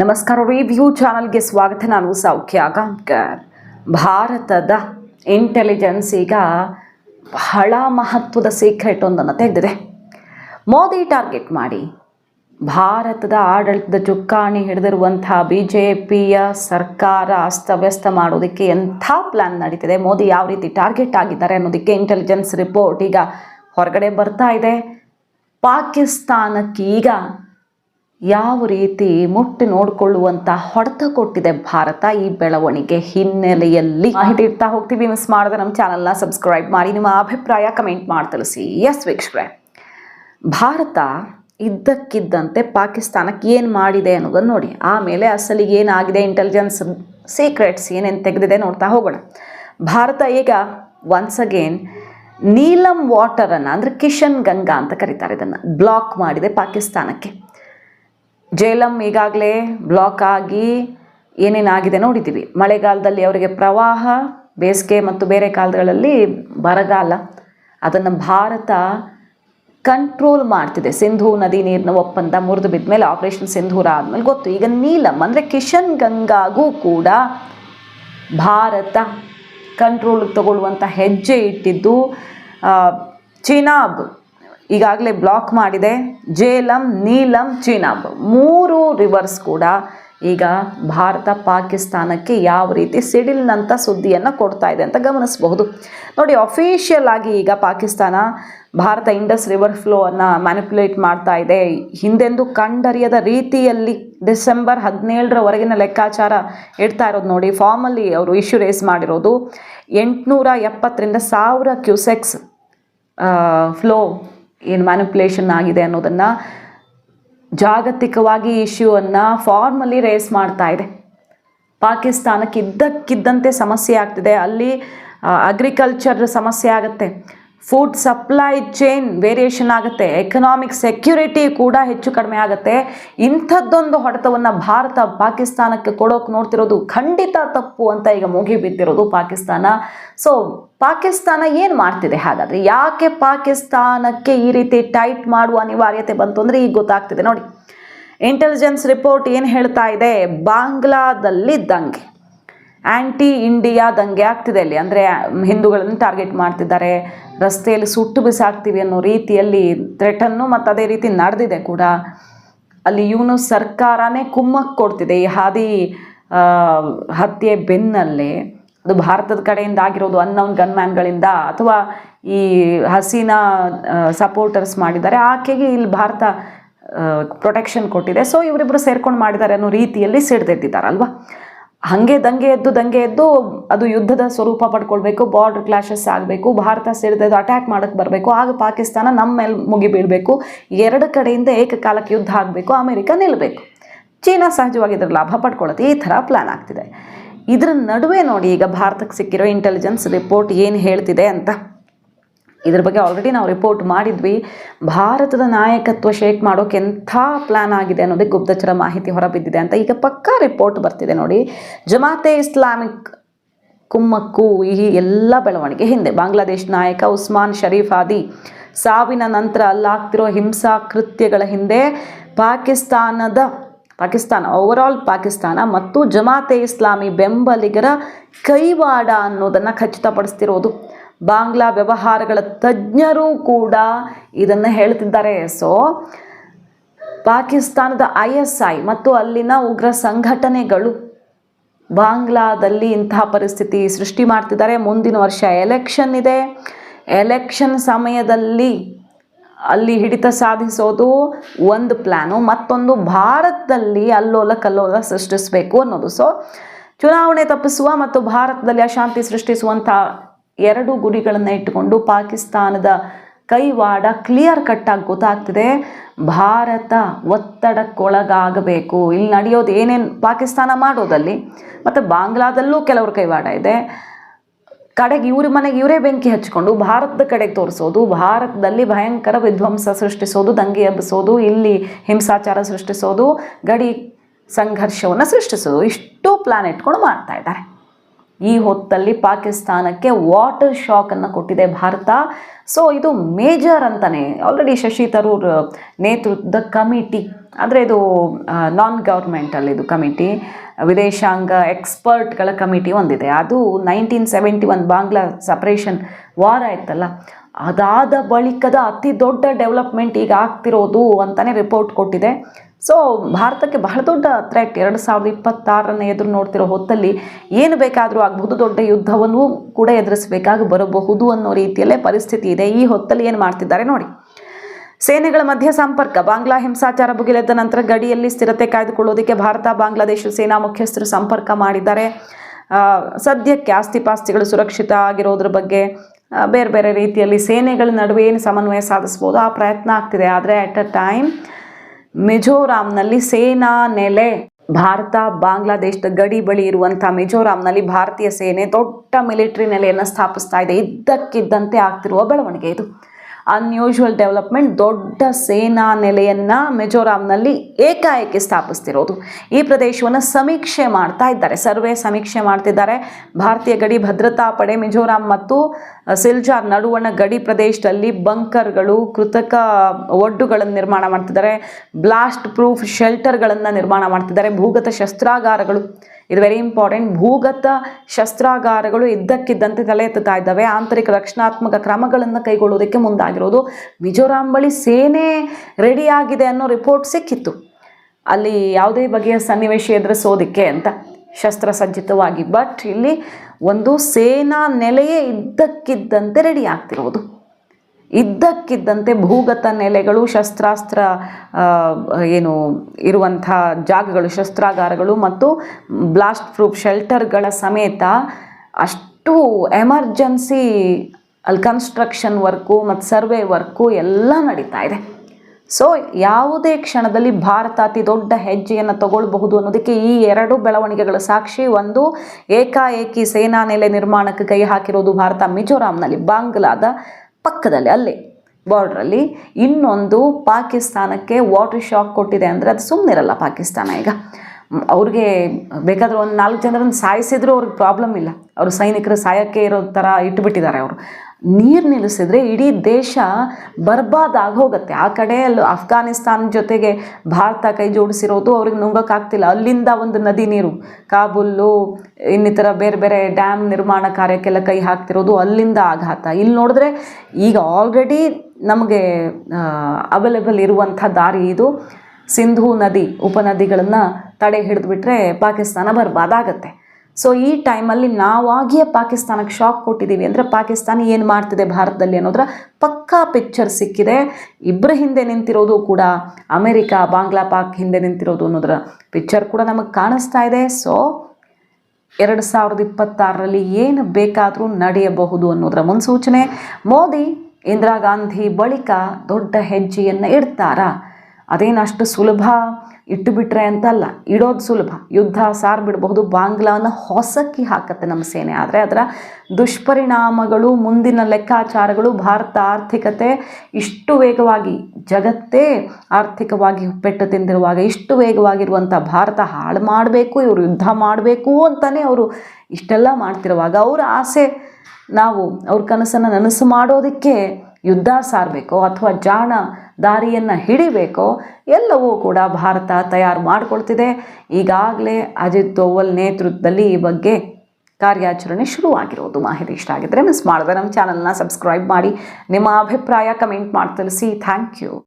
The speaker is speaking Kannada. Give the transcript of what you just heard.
ನಮಸ್ಕಾರ ರಿವ್ಯೂ ಚಾನಲ್ಗೆ ಸ್ವಾಗತ. ನಾನು ಸೌಖ್ಯ ಗಾಂವ್ಕರ್ ಭಾರತದ ಇಂಟೆಲಿಜೆನ್ಸ್ ಈಗ ಬಹಳ ಮಹತ್ವದ ಸೀಕ್ರೆಟ್ ಒಂದನ್ನು ತೆಗೆದಿದೆ. ಮೋದಿ ಟಾರ್ಗೆಟ್ ಮಾಡಿ. ಭಾರತದ ಆಡಳಿತದ ಚುಕ್ಕಾಣಿ ಹಿಡಿದಿರುವಂಥ ಬಿ ಜೆ ಪಿಯ ಸರ್ಕಾರ ಅಸ್ತವ್ಯಸ್ತ ಮಾಡೋದಕ್ಕೆ ಎಂಥ ಪ್ಲ್ಯಾನ್ ನಡೀತಿದೆ? ಮೋದಿ ಯಾವ ರೀತಿ ಟಾರ್ಗೆಟ್ ಆಗಿದ್ದಾರೆ ಅನ್ನೋದಕ್ಕೆ ಇಂಟೆಲಿಜೆನ್ಸ್ ರಿಪೋರ್ಟ್ ಈಗ ಹೊರಗಡೆ ಬರ್ತಾ ಇದೆ. ಪಾಕಿಸ್ತಾನಕ್ಕೀಗ ಯಾವ ರೀತಿ ಮುಟ್ಟಿ ನೋಡಿಕೊಳ್ಳುವಂಥ ಹೊಡೆತ ಕೊಟ್ಟಿದೆ ಭಾರತ ಈ ಬೆಳವಣಿಗೆ ಹಿನ್ನೆಲೆಯಲ್ಲಿ. ಮಾಹಿತಿ ಇಡ್ತಾ ಹೋಗ್ತೀವಿ. ಮಿಸ್ ಮಾಡಿದ್ರೆ ನಮ್ಮ ಚಾನಲ್ನ ಸಬ್ಸ್ಕ್ರೈಬ್ ಮಾಡಿ. ನಿಮ್ಮ ಅಭಿಪ್ರಾಯ ಕಮೆಂಟ್ ಮಾಡಿ ತಿಳಿಸಿ. ಎಸ್ ವೀಕ್ಷಕರೇ, ಭಾರತ ಇದ್ದಕ್ಕಿದ್ದಂತೆ ಪಾಕಿಸ್ತಾನಕ್ಕೆ ಏನು ಮಾಡಿದೆ ಅನ್ನೋದನ್ನು ನೋಡಿ. ಆಮೇಲೆ ಅಸಲಿಗೆ ಏನಾಗಿದೆ? ಇಂಟೆಲಿಜೆನ್ಸ್ ಸೀಕ್ರೆಟ್ಸ್ ಏನೇನು ತೆಗೆದಿದೆ ನೋಡ್ತಾ ಹೋಗೋಣ. ಭಾರತ ಈಗ ಒನ್ಸ್ ಅಗೇನ್ ನೀಲಂ ವಾಟರನ್ನು ಅಂದರೆ ಕಿಶನ್ ಗಂಗಾ ಅಂತ ಕರೀತಾರೆ ಇದನ್ನು. ಬ್ಲಾಕ್ ಮಾಡಿದೆ ಪಾಕಿಸ್ತಾನಕ್ಕೆ. ಜೇಲಂ ಈಗಾಗಲೇ ಬ್ಲಾಕ್ ಆಗಿ ಏನೇನಾಗಿದೆ ನೋಡಿದ್ದೀವಿ. ಮಳೆಗಾಲದಲ್ಲಿ ಅವರಿಗೆ ಪ್ರವಾಹ, ಬೇಸಿಗೆ ಮತ್ತು ಬೇರೆ ಕಾಲಗಳಲ್ಲಿ ಬರಗಾಲ, ಅದನ್ನು ಭಾರತ ಕಂಟ್ರೋಲ್ ಮಾಡ್ತಿದೆ. ಸಿಂಧೂ ನದಿ ನೀರಿನ ಒಪ್ಪಂದ ಮುರಿದು ಬಿದ್ದ ಮೇಲೆ ಆಪರೇಷನ್ ಸಿಂಧೂರ ಆದಮೇಲೆ ಗೊತ್ತು. ಈಗ ನೀಲಂ ಅಂದರೆ ಕಿಶನ್ ಗಂಗಾಗೂ ಕೂಡ ಭಾರತ ಕಂಟ್ರೋಲ್ ತಗೊಳ್ಳುವಂಥ ಹೆಜ್ಜೆ ಇಟ್ಟಿದ್ದು ಚೀನಾಬ್ ಚಿನಾಬ್. ಈಗಾಗಲೇ ಬ್ಲಾಕ್ ಮಾಡಿದೆ. ಜೇಲಂ, ನೀಲಂ ಚೀನಾಬ್ ಮೂರು ರಿವರ್ಸ್ ಕೂಡ ಈಗ ಭಾರತ ಪಾಕಿಸ್ತಾನಕ್ಕೆ ಯಾವ ರೀತಿ ಸಿಡಿಲ್ನಂಥ ಸುದ್ದಿಯನ್ನು ಕೊಡ್ತಾ ಇದೆ ಅಂತ ಗಮನಿಸಬಹುದು. ನೋಡಿ ಅಫಿಷಿಯಲ್ ಆಗಿ ಈಗ Pakistan Bharat Indus river flow ಅನ್ನು ಮ್ಯಾನಿಪುಲೇಟ್ ಮಾಡ್ತಾ ಇದೆ. ಹಿಂದೆಂದು ಕಂಡರಿಯದ ರೀತಿಯಲ್ಲಿ ಡಿಸೆಂಬರ್ ಹದಿನೇಳರವರೆಗಿನ ಲೆಕ್ಕಾಚಾರ ಇಡ್ತಾ ಇರೋದು ನೋಡಿ. ಫಾರ್ಮಲ್ಲಿ ಅವರು ಇಶ್ಯೂ ರೇಸ್ ಮಾಡಿರೋದು. ಎಂಟುನೂರ ಎಪ್ಪತ್ತರಿಂದ ಸಾವಿರ ಕ್ಯೂಸೆಕ್ಸ್ ಫ್ಲೋ ಏನು ಮ್ಯಾನಿಪುಲೇಷನ್ ಆಗಿದೆ ಅನ್ನೋದನ್ನು ಜಾಗತಿಕವಾಗಿ ಇಶ್ಯೂವನ್ನು ಫಾರ್ಮಲಿ ರೇಸ್ ಮಾಡ್ತಾ ಇದೆ. ಪಾಕಿಸ್ತಾನಕ್ಕೆ ಇದ್ದಕ್ಕಿದ್ದಂತೆ ಸಮಸ್ಯೆ ಆಗ್ತಿದೆ. ಅಲ್ಲಿ ಅಗ್ರಿಕಲ್ಚರ್ ಸಮಸ್ಯೆ ಆಗುತ್ತೆ. ಫುಡ್ ಸಪ್ಲೈ ಚೈನ್ ವೇರಿಯೇಷನ್ ಆಗುತ್ತೆ. ಎಕನಾಮಿಕ್ ಸೆಕ್ಯೂರಿಟಿ ಕೂಡ ಹೆಚ್ಚು ಕಡಿಮೆ ಆಗುತ್ತೆ. ಇಂಥದ್ದೊಂದು ಹೊಡೆತವನ್ನು ಭಾರತ ಪಾಕಿಸ್ತಾನಕ್ಕೆ ಕೊಡೋಕೆ ನೋಡ್ತಿರೋದು ಖಂಡಿತ ತಪ್ಪು ಅಂತ ಈಗ ಮುಗಿ ಬಿದ್ದಿರೋದು ಪಾಕಿಸ್ತಾನ. ಸೊ ಪಾಕಿಸ್ತಾನ ಏನು ಮಾಡ್ತಿದೆ ಹಾಗಾದರೆ? ಯಾಕೆ ಪಾಕಿಸ್ತಾನಕ್ಕೆ ಈ ರೀತಿ ಟೈಟ್ ಮಾಡುವ ಅನಿವಾರ್ಯತೆ ಬಂತು ಅಂದರೆ ಈಗ ಗೊತ್ತಾಗ್ತಿದೆ ನೋಡಿ. ಇಂಟೆಲಿಜೆನ್ಸ್ ರಿಪೋರ್ಟ್ ಏನು ಹೇಳ್ತಾ ಇದೆ? ಬಾಂಗ್ಲಾದಲ್ಲಿ ದಂಗೆ. ಆ್ಯಂಟಿ ಇಂಡಿಯಾ ದಂಗೆ ಆಗ್ತಿದೆ ಅಲ್ಲಿ. ಅಂದರೆ ಹಿಂದೂಗಳನ್ನು ಟಾರ್ಗೆಟ್ ಮಾಡ್ತಿದ್ದಾರೆ. ರಸ್ತೆಯಲ್ಲಿ ಸುಟ್ಟು ಬಿಸಾಕ್ತೀವಿ ಅನ್ನೋ ರೀತಿಯಲ್ಲಿ ಥ್ರೆಟನ್ನು ಮತ್ತು ಅದೇ ರೀತಿ ನಡೆದಿದೆ ಕೂಡ. ಅಲ್ಲಿ ಇವನು ಸರ್ಕಾರನೇ ಕುಮ್ಮಕ್ಕೆ ಕೊಡ್ತಿದೆ ಈ ಹಾದಿ ಹತ್ಯೆ ಬೆನ್ನಲ್ಲೇ. ಅದು ಭಾರತದ ಕಡೆಯಿಂದ ಆಗಿರೋದು ಅನ್ನೌನ್ ಗನ್ಮ್ಯಾನ್ಗಳಿಂದ ಅಥವಾ ಈ ಹಸೀನಾ ಸಪೋರ್ಟರ್ಸ್ ಮಾಡಿದ್ದಾರೆ, ಆಕೆಗೆ ಇಲ್ಲಿ ಭಾರತ ಪ್ರೊಟೆಕ್ಷನ್ ಕೊಟ್ಟಿದೆ. ಸೊ ಇವರಿಬ್ಬರು ಸೇರ್ಕೊಂಡು ಮಾಡಿದ್ದಾರೆ ಅನ್ನೋ ರೀತಿಯಲ್ಲಿ ಸಿಡ್ದೆದ್ದಿದ್ದಾರಲ್ವಾ ಹಾಗೆ ದಂಗೆ ಎದ್ದು ದಂಗೆ ಎದ್ದು ಅದು ಯುದ್ಧದ ಸ್ವರೂಪ ಪಡ್ಕೊಳ್ಬೇಕು ಬಾರ್ಡರ್ ಕ್ಲಾಶಸ್ ಆಗಬೇಕು, ಭಾರತ ಸೇರಿದ್ದು ಅಟ್ಯಾಕ್ ಮಾಡಕ್ಕೆ ಬರಬೇಕು, ಆಗ ಪಾಕಿಸ್ತಾನ ನಮ್ಮ ಮೇಲೆ ಮುಗಿ ಬೀಳಬೇಕು, ಎರಡು ಕಡೆಯಿಂದ ಏಕಕಾಲಕ್ಕೆ ಯುದ್ಧ ಆಗಬೇಕು, ಅಮೆರಿಕ ನಿಲ್ಲಬೇಕು ಚೀನಾ ಸಹಜವಾಗಿ ಇದರ ಲಾಭ ಪಡ್ಕೊಳ್ಳುತ್ತೆ ಈ ಥರ ಪ್ಲ್ಯಾನ್ ಆಗ್ತಿದೆ. ಇದರ ನಡುವೆ ನೋಡಿ ಈಗ ಭಾರತಕ್ಕೆ ಸಿಕ್ಕಿರೋ ಇಂಟೆಲಿಜೆನ್ಸ್ ರಿಪೋರ್ಟ್ ಏನು ಹೇಳ್ತಿದೆ ಅಂತ. ಇದ್ರ ಬಗ್ಗೆ ಆಲ್ರೆಡಿ ನಾವು ರಿಪೋರ್ಟ್ ಮಾಡಿದ್ವಿ. ಭಾರತದ ನಾಯಕತ್ವ ಶೇಕ್ ಮಾಡೋಕೆ ಎಂಥ ಪ್ಲ್ಯಾನ್ ಆಗಿದೆ ಅನ್ನೋದಕ್ಕೆ ಗುಪ್ತಚರ ಮಾಹಿತಿ ಹೊರಬಿದ್ದಿದೆ ಅಂತ ಈಗ ಪಕ್ಕಾ ರಿಪೋರ್ಟ್ ಬರ್ತಿದೆ ನೋಡಿ. ಜಮಾತೆ ಇಸ್ಲಾಮಿಕ್ ಕುಮ್ಮಕ್ಕು ಈ ಎಲ್ಲ ಬೆಳವಣಿಗೆ ಹಿಂದೆ. ಬಾಂಗ್ಲಾದೇಶ್ ನಾಯಕ ಉಸ್ಮಾನ್ ಶರೀಫ್ ಆದಿ ಸಾವಿನ ನಂತರ ಅಲ್ಲಾಗ್ತಿರೋ ಹಿಂಸಾ ಕೃತ್ಯಗಳ ಹಿಂದೆ ಪಾಕಿಸ್ತಾನದ ಪಾಕಿಸ್ತಾನ ಓವರಾಲ್ ಪಾಕಿಸ್ತಾನ ಮತ್ತು ಜಮಾತೆ ಇಸ್ಲಾಮಿ ಬೆಂಬಲಿಗರ ಕೈವಾಡ ಅನ್ನೋದನ್ನು ಖಚಿತಪಡಿಸ್ತಿರೋದು. ಬಾಂಗ್ಲಾ ವ್ಯವಹಾರಗಳ ತಜ್ಞರು ಕೂಡ ಇದನ್ನು ಹೇಳ್ತಿದ್ದಾರೆ. ಸೊ ಪಾಕಿಸ್ತಾನದ ಐ ಎಸ್ ಐ ಮತ್ತು ಅಲ್ಲಿನ ಉಗ್ರ ಸಂಘಟನೆಗಳು ಬಾಂಗ್ಲಾದಲ್ಲಿ ಇಂತಹ ಪರಿಸ್ಥಿತಿ ಸೃಷ್ಟಿ ಮಾಡ್ತಿದ್ದಾರೆ. ಮುಂದಿನ ವರ್ಷ ಎಲೆಕ್ಷನ್ ಇದೆ. ಎಲೆಕ್ಷನ್ ಸಮಯದಲ್ಲಿ ಅಲ್ಲಿ ಹಿಡಿತ ಸಾಧಿಸೋದು ಒಂದು ಪ್ಲ್ಯಾನು ಮತ್ತೊಂದು ಭಾರತದಲ್ಲಿ ಅಲ್ಲೋಲ ಕಲ್ಲೋಲ ಸೃಷ್ಟಿಸಬೇಕು ಅನ್ನೋದು. ಸೊ ಚುನಾವಣೆ ತಪ್ಪಿಸುವ ಮತ್ತು ಭಾರತದಲ್ಲಿ ಅಶಾಂತಿ ಸೃಷ್ಟಿಸುವಂಥ ಎರಡು ಗುರಿಗಳನ್ನು ಇಟ್ಟುಕೊಂಡು ಪಾಕಿಸ್ತಾನದ ಕೈವಾಡ ಕ್ಲಿಯರ್ ಕಟ್ಟಾಗಿ ಗೊತ್ತಾಗ್ತಿದೆ. ಭಾರತ ಒತ್ತಡಕ್ಕೊಳಗಾಗಬೇಕು. ಇಲ್ಲಿ ನಡೆಯೋದು ಏನೇನು ಪಾಕಿಸ್ತಾನ ಮಾಡೋದಲ್ಲಿ, ಮತ್ತು ಬಾಂಗ್ಲಾದಲ್ಲೂ ಕೆಲವ್ರ ಕೈವಾಡ ಇದೆ. ಕಡೆಗೆ ಇವ್ರ ಮನೆಗೆ ಇವರೇ ಬೆಂಕಿ ಹಚ್ಕೊಂಡು ಭಾರತದ ಕಡೆಗೆ ತೋರಿಸೋದು, ಭಾರತದಲ್ಲಿ ಭಯಂಕರ ವಿಧ್ವಂಸ ಸೃಷ್ಟಿಸೋದು, ದಂಗೆ ಎಬ್ಬಿಸೋದು, ಇಲ್ಲಿ ಹಿಂಸಾಚಾರ ಸೃಷ್ಟಿಸೋದು, ಗಡಿ ಸಂಘರ್ಷವನ್ನು ಸೃಷ್ಟಿಸೋದು, ಇಷ್ಟು ಪ್ಲಾನ್ ಇಟ್ಕೊಂಡು ಮಾಡ್ತಾ ಇದ್ದಾರೆ. ಈ ಹೊತ್ತಲ್ಲಿ ಪಾಕಿಸ್ತಾನಕ್ಕೆ ವಾಟರ್ ಶಾಕನ್ನು ಕೊಟ್ಟಿದೆ ಭಾರತ. ಸೊ ಇದು ಮೇಜರ್ ಅಂತಾನೆ. ಆಲ್ರೆಡಿ ಶಶಿ ತರೂರ್ ನೇತೃತ್ವದ ಕಮಿಟಿ ಅಂದರೆ ಇದು ನಾನ್ ಗೌರ್ಮೆಂಟಲ್ಲಿ ಇದು ಕಮಿಟಿ, ವಿದೇಶಾಂಗ ಎಕ್ಸ್ಪರ್ಟ್ಗಳ ಕಮಿಟಿ ಒಂದಿದೆ. ಅದು nineteen seventy one Bangla separation war ಆಯ್ತಲ್ಲ, ಅದಾದ ಬಳಿಕದ ಅತಿ ದೊಡ್ಡ ಡೆವಲಪ್ಮೆಂಟ್ ಈಗ ಆಗ್ತಿರೋದು ಅಂತಲೇ ರಿಪೋರ್ಟ್ ಕೊಟ್ಟಿದೆ. ಸೊ ಭಾರತಕ್ಕೆ ಬಹಳ ದೊಡ್ಡ ಥ್ರೆಟ್ ಎರಡು ಸಾವಿರದ ಇಪ್ಪತ್ತಾರನ್ನು ಎದುರು ನೋಡ್ತಿರೋ ಹೊತ್ತಲ್ಲಿ ಏನು ಬೇಕಾದರೂ ಆಗಬಹುದು, ದೊಡ್ಡ ಯುದ್ಧವನ್ನು ಕೂಡ ಎದುರಿಸಬೇಕಾಗಿ ಬರಬಹುದು ಅನ್ನೋ ರೀತಿಯಲ್ಲೇ ಪರಿಸ್ಥಿತಿ ಇದೆ. ಈ ಹೊತ್ತಲ್ಲಿ ಏನು ಮಾಡ್ತಿದ್ದಾರೆ ನೋಡಿ. ಸೇನೆಗಳ ಮಧ್ಯೆ ಸಂಪರ್ಕ, ಬಾಂಗ್ಲಾ ಹಿಂಸಾಚಾರ ಭುಗಿಲೆದ್ದ ನಂತರ ಗಡಿಯಲ್ಲಿ ಸ್ಥಿರತೆ ಕಾಯ್ದುಕೊಳ್ಳೋದಕ್ಕೆ ಭಾರತ, ಬಾಂಗ್ಲಾದೇಶ ಸೇನಾ ಮುಖ್ಯಸ್ಥರು ಸಂಪರ್ಕ ಮಾಡಿದ್ದಾರೆ. ಸದ್ಯಕ್ಕೆ ಆಸ್ತಿಪಾಸ್ತಿಗಳು ಸುರಕ್ಷಿತ ಆಗಿರೋದ್ರ ಬಗ್ಗೆ ಬೇರೆ ಬೇರೆ ರೀತಿಯಲ್ಲಿ ಸೇನೆಗಳ ನಡುವೆ ಏನು ಸಮನ್ವಯ ಸಾಧಿಸ್ಬೋದು, ಆ ಪ್ರಯತ್ನ ಆಗ್ತಿದೆ. ಆದರೆ ಅಟ್ ಅ ಟೈಮ್ ಮಿಜೋರಾಂನಲ್ಲಿ ಸೇನಾ ನೆಲೆ. ಭಾರತ, ಬಾಂಗ್ಲಾದೇಶದ ಗಡಿ ಬಳಿ ಇರುವಂಥ ಮಿಜೋರಾಂನಲ್ಲಿ ಭಾರತೀಯ ಸೇನೆ ದೊಡ್ಡ ಮಿಲಿಟರಿ ನೆಲೆಯನ್ನು ಸ್ಥಾಪಿಸ್ತಾ ಇದೆ. ಇದ್ದಕ್ಕಿದ್ದಂತೆ ಆಗ್ತಿರುವ ಬೆಳವಣಿಗೆ ಇದು. ಅನ್ಯೂಶುವಲ್ ಡೆವಲಪ್ಮೆಂಟ್ ದೊಡ್ಡ ಸೇನಾ ನೆಲೆಯನ್ನು ಮಿಜೋರಾಂನಲ್ಲಿ ಏಕಾಏಕಿ ಸ್ಥಾಪಿಸ್ತಿರೋದು. ಈ ಪ್ರದೇಶವನ್ನು ಸಮೀಕ್ಷೆ ಮಾಡ್ತಾ ಇದ್ದಾರೆ. ಸರ್ವೆ ಸಮೀಕ್ಷೆ ಮಾಡ್ತಿದ್ದಾರೆ. ಭಾರತೀಯ ಗಡಿ ಭದ್ರತಾ ಪಡೆ, ಮಿಜೋರಾಂ ಮತ್ತು ಸಿಲ್ಜಾರ್ ನಡುವಣ ಗಡಿ ಪ್ರದೇಶದಲ್ಲಿ ಬಂಕರ್ಗಳು ಕೃತಕ ಒಡ್ಡುಗಳನ್ನು ನಿರ್ಮಾಣ ಮಾಡ್ತಿದ್ದಾರೆ. ಬ್ಲಾಸ್ಟ್ ಪ್ರೂಫ್ ಶೆಲ್ಟರ್ಗಳನ್ನು ನಿರ್ಮಾಣ ಮಾಡ್ತಿದ್ದಾರೆ. ಭೂಗತ ಶಸ್ತ್ರಾಗಾರಗಳು ಇದು ವೆರಿ ಇಂಪಾರ್ಟೆಂಟ್ ಭೂಗತ ಶಸ್ತ್ರಾಗಾರಗಳು ಇದ್ದಕ್ಕಿದ್ದಂತೆ ತಲೆ ಎತ್ತುತ್ತಾ ಇದ್ದಾವೆ. ಆಂತರಿಕ ರಕ್ಷಣಾತ್ಮಕ ಕ್ರಮಗಳನ್ನು ಕೈಗೊಳ್ಳುವುದಕ್ಕೆ ಮುಂದಾಗಿರೋದು. ಮಿಜೋರಾಂ ಬಳಿ ಸೇನೆ ರೆಡಿ ಆಗಿದೆ ಅನ್ನೋ ರಿಪೋರ್ಟ್ ಸಿಕ್ಕಿತ್ತು. ಅಲ್ಲಿ ಯಾವುದೇ ಬಗೆಯ ಸನ್ನಿವೇಶ ಎದುರಿಸೋದಕ್ಕೆ ಅಂತ ಶಸ್ತ್ರಸಜ್ಜಿತವಾಗಿ ಬಟ್ ಇಲ್ಲಿ ಒಂದು ಸೇನಾ ನೆಲೆಯೇ ಇದ್ದಕ್ಕಿದ್ದಂತೆ ರೆಡಿ ಆಗ್ತಿರೋದು. ಇದ್ದಕ್ಕಿದ್ದಂತೆ ಭೂಗತ ನೆಲೆಗಳು, ಶಸ್ತ್ರಾಸ್ತ್ರ ಏನು, ಇರುವಂಥ ಜಾಗಗಳು, ಶಸ್ತ್ರಾಗಾರಗಳು ಮತ್ತು ಬ್ಲಾಸ್ಟ್ ಪ್ರೂಫ್ ಶೆಲ್ಟರ್ಗಳ ಸಮೇತ ಅಷ್ಟು ಎಮರ್ಜೆನ್ಸಿ ಅಲ್ಲಿ ಕನ್ಸ್ಟ್ರಕ್ಷನ್ ವರ್ಕು ಮತ್ತು ಸರ್ವೆ ವರ್ಕು ಎಲ್ಲ ನಡೀತಾ ಇದೆ. ಸೊ ಯಾವುದೇ ಕ್ಷಣದಲ್ಲಿ ಭಾರತ ಅತಿ ದೊಡ್ಡ ಹೆಜ್ಜೆಯನ್ನು ತಗೊಳ್ಬಹುದು ಅನ್ನೋದಕ್ಕೆ ಈ ಎರಡು ಬೆಳವಣಿಗೆಗಳ ಸಾಕ್ಷಿ ಒಂದು ಏಕಾಏಕಿ ಸೇನಾ ನೆಲೆ ನಿರ್ಮಾಣಕ್ಕೆ ಕೈ ಹಾಕಿರೋದು ಭಾರತ ಮಿಜೋರಾಂನಲ್ಲಿ. ಬಾಂಗ್ಲಾದ ಪಕ್ಕದಲ್ಲಿ ಅಲ್ಲೇ ಬಾರ್ಡ್ರಲ್ಲಿ ಇನ್ನೊಂದು ಪಾಕಿಸ್ತಾನಕ್ಕೆ ವಾಟರ್ ಶಾಕ್ ಕೊಟ್ಟಿದೆ ಅಂದರೆ ಅದು ಸುಮ್ಮನಿರಲ್ಲ ಪಾಕಿಸ್ತಾನ ಈಗ. ಅವ್ರಿಗೆ ಬೇಕಾದ್ರೆ ಒಂದು ನಾಲ್ಕು ಜನರನ್ನು ಸಾಯಿಸಿದ್ರು ಅವ್ರಿಗೆ ಪ್ರಾಬ್ಲಮ್ ಇಲ್ಲ. ಅವರು ಸೈನಿಕರು ಸಾಯಕ್ಕೆ ಇರೋ ಥರ ಇಟ್ಬಿಟ್ಟಿದ್ದಾರೆ ಅವರು. ನೀರು ನಿಲ್ಲಿಸಿದ್ರೆ ಇಡೀ ದೇಶ ಬರ್ಬಾದ್ ಆಗೋಗುತ್ತೆ ಆ ಕಡೆ ಅಲ್ಲಿ ಅಫ್ಘಾನಿಸ್ತಾನ್ ಜೊತೆಗೆ ಭಾರತ ಕೈ ಜೋಡಿಸಿರೋದು ಅವ್ರಿಗೆ ನುಂಗೋಕ್ಕಾಗ್ತಿಲ್ಲ ಅಲ್ಲಿಂದ ಒಂದು ನದಿ ನೀರು, ಕಾಬುಲ್ಲು, ಇನ್ನಿತರ ಬೇರೆ ಬೇರೆ ಡ್ಯಾಮ್ ನಿರ್ಮಾಣ ಕಾರ್ಯಕ್ಕೆಲ್ಲ ಕೈ ಹಾಕ್ತಿರೋದು ಅಲ್ಲಿಂದ ಆಘಾತ. ಇಲ್ಲಿ ನೋಡಿದ್ರೆ ಈಗ ಆಲ್ರೆಡಿ ನಮಗೆ ಅವೈಲೇಬಲ್ ಇರುವಂಥ ದಾರಿ ಇದು. ಸಿಂಧೂ ನದಿ ಉಪನದಿಗಳನ್ನು ತಡೆ ಹಿಡಿದ್ಬಿಟ್ರೆ ಪಾಕಿಸ್ತಾನ ಬರ್ಬಾದಾಗತ್ತೆ. ಸೊ ಈ ಟೈಮಲ್ಲಿ ನಾವಾಗಿಯೇ ಪಾಕಿಸ್ತಾನಕ್ಕೆ ಶಾಕ್ ಕೊಟ್ಟಿದ್ದೀವಿ ಅಂದರೆ ಪಾಕಿಸ್ತಾನ ಏನು ಮಾಡ್ತಿದೆ ಭಾರತದಲ್ಲಿ ಅನ್ನೋದರ ಪಕ್ಕಾ ಪಿಕ್ಚರ್ ಸಿಕ್ಕಿದೆ. ಇಬ್ಬರ ಹಿಂದೆ ನಿಂತಿರೋದು ಕೂಡ ಅಮೆರಿಕ, ಬಾಂಗ್ಲಾ, ಪಾಕ್ ಹಿಂದೆ ನಿಂತಿರೋದು ಅನ್ನೋದರ ಪಿಕ್ಚರ್ ಕೂಡ ನಮಗೆ ಕಾಣಿಸ್ತಾ ಇದೆ. ಸೊ ಎರಡು ಸಾವಿರದ ಇಪ್ಪತ್ತಾರರಲ್ಲಿ ಏನು ಬೇಕಾದರೂ ನಡೆಯಬಹುದು ಅನ್ನೋದರ ಮುನ್ಸೂಚನೆ. ಮೋದಿ ಇಂದಿರಾ ಗಾಂಧಿ ಬಳಿಕ ದೊಡ್ಡ ಹೆಜ್ಜೆಯನ್ನು ಇಡ್ತಾರಾ? ಅದೇನಷ್ಟು ಸುಲಭ ಇಟ್ಟು ಬಿಟ್ರೆ ಅಂತಲ್ಲ, ಇಡೋದು ಸುಲಭ. ಯುದ್ಧ ಸಾರ್ ಬಿಡಬಹುದು, ಬಾಂಗ್ಲಾನ ಹೊಸಕ್ಕಿ ಹಾಕತ್ತೆ ನಮ್ಮ ಸೇನೆ. ಆದರೆ ಅದರ ದುಷ್ಪರಿಣಾಮಗಳು, ಮುಂದಿನ ಲೆಕ್ಕಾಚಾರಗಳು, ಭಾರತ ಆರ್ಥಿಕತೆ ಇಷ್ಟು ವೇಗವಾಗಿ, ಜಗತ್ತೇ ಆರ್ಥಿಕವಾಗಿ ಪೆಟ್ಟು ತಿಂದಿರುವಾಗ ಇಷ್ಟು ವೇಗವಾಗಿರುವಂಥ ಭಾರತ ಹಾಳು ಮಾಡಬೇಕು, ಇವರು ಯುದ್ಧ ಮಾಡಬೇಕು ಅಂತಲೇ ಅವರು ಇಷ್ಟೆಲ್ಲ ಮಾಡ್ತಿರುವಾಗ ಅವರ ಆಸೆ ನಾವು ಅವ್ರ ಕನಸನ್ನು ನನಸು ಮಾಡೋದಕ್ಕೆ ಯುದ್ಧ ಸಾರಬೇಕೋ, ಅಥವಾ ಜಾಣ ದಾರಿಯನ್ನು ಹಿಡಿಬೇಕೋ ಎಲ್ಲವೂ ಕೂಡ ಭಾರತ ತಯಾರು ಮಾಡಿಕೊಳ್ತಿದೆ. ಈಗಾಗಲೇ ಅಜಿತ್ ದೋವಲ್ ನೇತೃತ್ವದಲ್ಲಿ ಈ ಬಗ್ಗೆ ಕಾರ್ಯಾಚರಣೆ ಶುರುವಾಗಿರೋದು. ಮಾಹಿತಿ ಇಷ್ಟ ಆಗಿದ್ದರೆ ಮಿಸ್ ಮಾಡಿದೆ ನಮ್ಮ ಚಾನಲ್ನ ಸಬ್ಸ್ಕ್ರೈಬ್ ಮಾಡಿ. ನಿಮ್ಮ ಅಭಿಪ್ರಾಯ ಕಮೆಂಟ್ ಮಾಡಿ ತಿಳಿಸಿ. Thank you